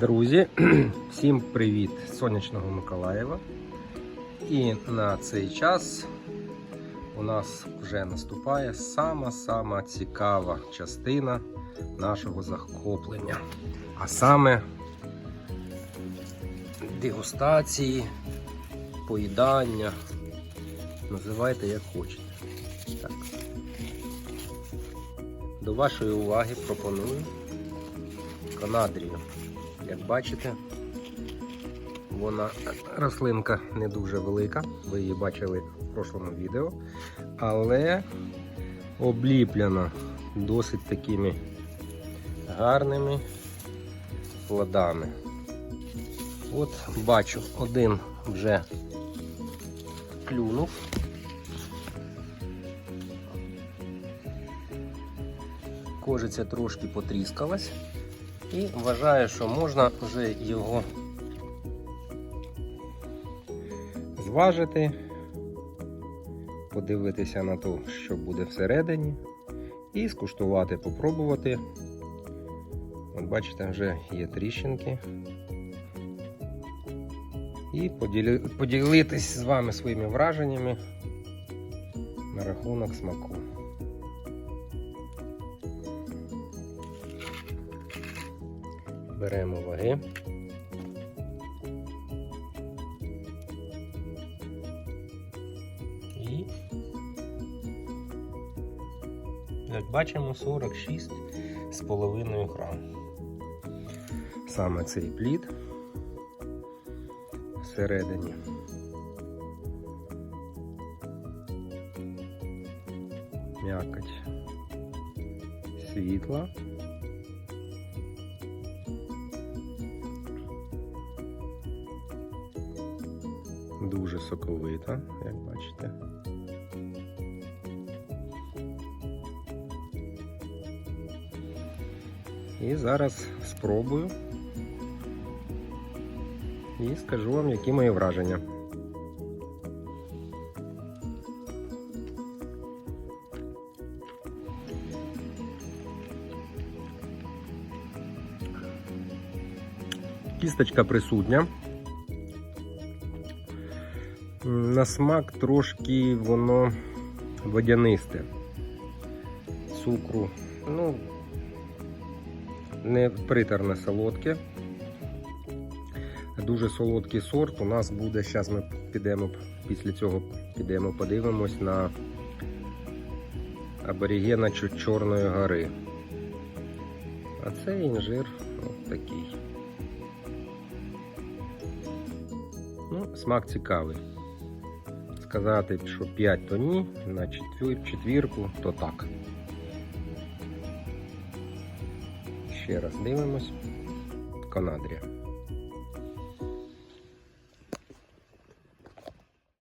Друзі, всім привіт з сонячного Миколаєва. І на цей час у нас вже наступає сама-сама цікава частина нашого захоплення. А саме дегустації, поїдання. Називайте як хочете. Так. До вашої уваги пропоную канадрію. Як бачите, вона рослинка не дуже велика, ви її бачили в прошлому відео, але обліплена досить такими гарними плодами. От бачу, один вже клюнув. Кожиця трошки потріскалась. І вважаю, що можна вже його зважити, подивитися на те, що буде всередині, і скуштувати, попробувати. От бачите, вже є тріщинки. І поділи... поділитись з вами своїми враженнями на рахунок смаку. Беремо ваги. І, як бачимо, 46 з половиною грам. Саме цей плід всередині. М'якоть світла. Дуже соковита, як бачите. І зараз спробую і скажу вам, які мої враження. Кісточка присутня. На смак трошки воно водянисте. Цукру, ну, не приторне солодке. Дуже солодкий сорт. У нас буде, зараз ми підемо, після цього підемо, подивимось на аборігена Чорної гори. А це інжир от такий. Ну, смак цікавий сказати, що 5 то ні, на четвірку то так. Ще раз дивимось. Канадрія.